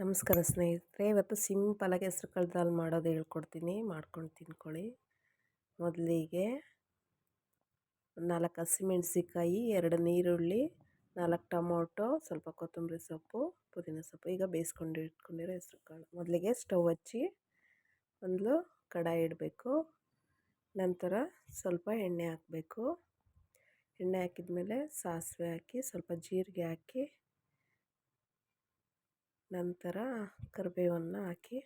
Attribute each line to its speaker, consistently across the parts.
Speaker 1: ನಮಸ್ಕಾರ ಸ್ನೇಹಿತರೆ, ಇವತ್ತು ಸಿಂಪಲಾಗಿ ಹೆಸ್ರು ಕಾಳು ಮಾಡೋದು ಹೇಳ್ಕೊಡ್ತೀನಿ. ಮಾಡ್ಕೊಂಡು ತಿನ್ಕೊಳ್ಳಿ. ಮೊದಲಿಗೆ ನಾಲ್ಕು ಹಸಿಮೆಣ್ಸಿಕಾಯಿ ಎರಡು ನೀರುಳ್ಳಿ ನಾಲ್ಕು ಟೊಮೊಟೊ, ಸ್ವಲ್ಪ ಕೊತ್ತಂಬರಿ ಸೊಪ್ಪು, ಪುದೀನ ಸೊಪ್ಪು, ಈಗ ಬೇಯಿಸ್ಕೊಂಡು ಇಟ್ಕೊಂಡಿರೋ ಹೆಸ್ರು ಕಾಳು. ಮೊದಲಿಗೆ ಸ್ಟವ್ ಹಚ್ಚಿ ಒಂದು ಕಡಾಯಿ ಇಡಬೇಕು. ನಂತರ ಸ್ವಲ್ಪ ಎಣ್ಣೆ ಹಾಕಬೇಕು. ಎಣ್ಣೆ ಹಾಕಿದ ಮೇಲೆ ಸಾಸಿವೆ ಹಾಕಿ, ಸ್ವಲ್ಪ ಜೀರಿಗೆ ಹಾಕಿ ನಂತರ ಕರಿಬೇವನ್ನು ಹಾಕಿ,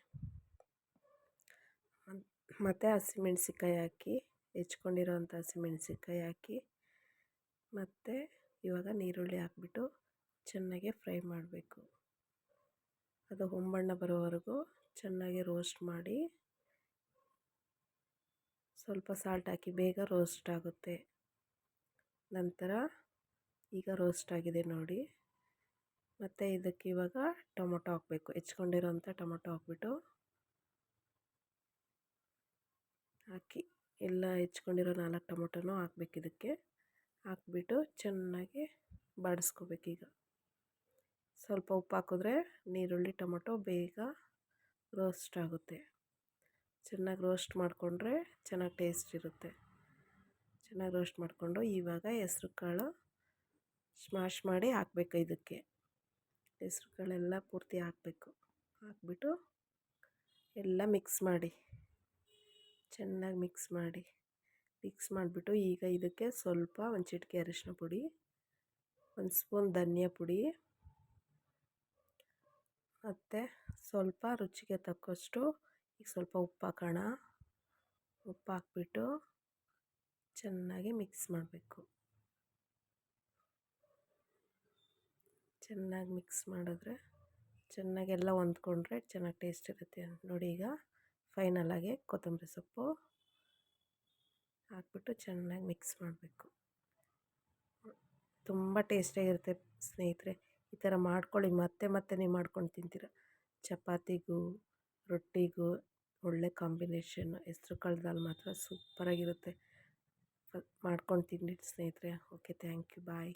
Speaker 1: ಮತ್ತು ಹಸಿಮೆಣ್ಸಿಕಾಯಿ ಹಾಕಿ, ಹೆಚ್ಕೊಂಡಿರೋಂಥ ಹಸಿಮೆಣ್ಸಿಕಾಯಿ ಹಾಕಿ, ಮತ್ತು ಇವಾಗ ನೀರುಳ್ಳಿ ಹಾಕ್ಬಿಟ್ಟು ಚೆನ್ನಾಗಿ ಫ್ರೈ ಮಾಡಬೇಕು. ಅದು ಹೊಂಬಣ್ಣ ಬರೋವರೆಗೂ ಚೆನ್ನಾಗಿ ರೋಸ್ಟ್ ಮಾಡಿ, ಸ್ವಲ್ಪ ಸಾಲ್ಟ್ ಹಾಕಿ ಬೇಗ ರೋಸ್ಟ್ ಆಗುತ್ತೆ. ನಂತರ ಈಗ ರೋಸ್ಟ್ ಆಗಿದೆ ನೋಡಿ. ಮತ್ತು ಇದಕ್ಕೆ ಇವಾಗ ಟೊಮೊಟೊ ಹಾಕಬೇಕು. ಹೆಚ್ಕೊಂಡಿರೋಂಥ ಟೊಮೊಟೊ ಹಾಕ್ಬಿಟ್ಟು ಹಾಕಿ ಎಲ್ಲ ಹೆಚ್ಕೊಂಡಿರೋ ನಾಲ್ಕು ಟೊಮೊಟೊನೂ ಹಾಕ್ಬೇಕು ಇದಕ್ಕೆ. ಹಾಕ್ಬಿಟ್ಟು ಚೆನ್ನಾಗಿ ಬಾಡಿಸ್ಕೋಬೇಕೀಗ ಸ್ವಲ್ಪ ಉಪ್ಪು ಹಾಕಿದ್ರೆ ನೀರುಳ್ಳಿ ಟೊಮೊಟೊ ಬೇಗ ರೋಸ್ಟ್ ಆಗುತ್ತೆ. ಚೆನ್ನಾಗಿ ರೋಸ್ಟ್ ಮಾಡಿಕೊಂಡ್ರೆ ಚೆನ್ನಾಗಿ ಟೇಸ್ಟ್ ಇರುತ್ತೆ. ಚೆನ್ನಾಗಿ ರೋಸ್ಟ್ ಮಾಡಿಕೊಂಡು ಇವಾಗ ಹೆಸ್ರು ಕಾಳು ಸ್ಮ್ಯಾಶ್ ಮಾಡಿ ಹಾಕ್ಬೇಕು ಇದಕ್ಕೆ. ಹೆಸ್ರುಗಳೆಲ್ಲ ಪೂರ್ತಿ ಹಾಕಬೇಕು. ಹಾಕ್ಬಿಟ್ಟು ಎಲ್ಲ ಮಿಕ್ಸ್ ಮಾಡಿ. ಚೆನ್ನಾಗಿ ಮಿಕ್ಸ್ ಮಾಡಿ. ಮಿಕ್ಸ್ ಮಾಡಿಬಿಟ್ಟು ಈಗ ಇದಕ್ಕೆ ಸ್ವಲ್ಪ ಒಂದು ಚಿಟಿಕೆ ಅರಿಶಿನ ಪುಡಿ, ಒಂದು ಸ್ಪೂನ್ ಧನಿಯಾ ಪುಡಿ, ಮತ್ತು ಸ್ವಲ್ಪ ರುಚಿಗೆ ತಕ್ಕಷ್ಟು ಈಗ ಸ್ವಲ್ಪ ಉಪ್ಪು ಹಾಕೋಣ. ಉಪ್ಪು ಹಾಕ್ಬಿಟ್ಟು ಚೆನ್ನಾಗಿ ಮಿಕ್ಸ್ ಮಾಡಬೇಕು. ಚೆನ್ನಾಗಿ ಮಿಕ್ಸ್ ಮಾಡಿದ್ರೆ ಚೆನ್ನಾಗೆಲ್ಲ ಹೊಂದ್ಕೊಂಡ್ರೆ ಚೆನ್ನಾಗಿ ಟೇಸ್ಟ್ ಇರುತ್ತೆ. ನೋಡಿ ಈಗ ಫೈನಲಾಗಿ ಕೊತ್ತಂಬರಿ ಸೊಪ್ಪು ಹಾಕ್ಬಿಟ್ಟು ಚೆನ್ನಾಗಿ ಮಿಕ್ಸ್ ಮಾಡಬೇಕು. ತುಂಬ ಟೇಸ್ಟಿಯಾಗಿರುತ್ತೆ ಸ್ನೇಹಿತರೆ. ಈ ಥರ ಮಾಡ್ಕೊಳ್ಳಿ. ಮತ್ತೆ ಮತ್ತೆ ನೀವು ಮಾಡ್ಕೊಂಡು ತಿಂತೀರ. ಚಪಾತಿಗೂ, ರೊಟ್ಟಿಗೂ ಒಳ್ಳೆ ಕಾಂಬಿನೇಷನ್ನು ಹೆಸ್ರು ಕಾಳ್ದಲ್ಲಿ ಮಾತ್ರ ಸೂಪರಾಗಿರುತ್ತೆ ಮಾಡ್ಕೊಂಡು ತಿನ್ನಿ ಸ್ನೇಹಿತರೆ. Okay thank you bye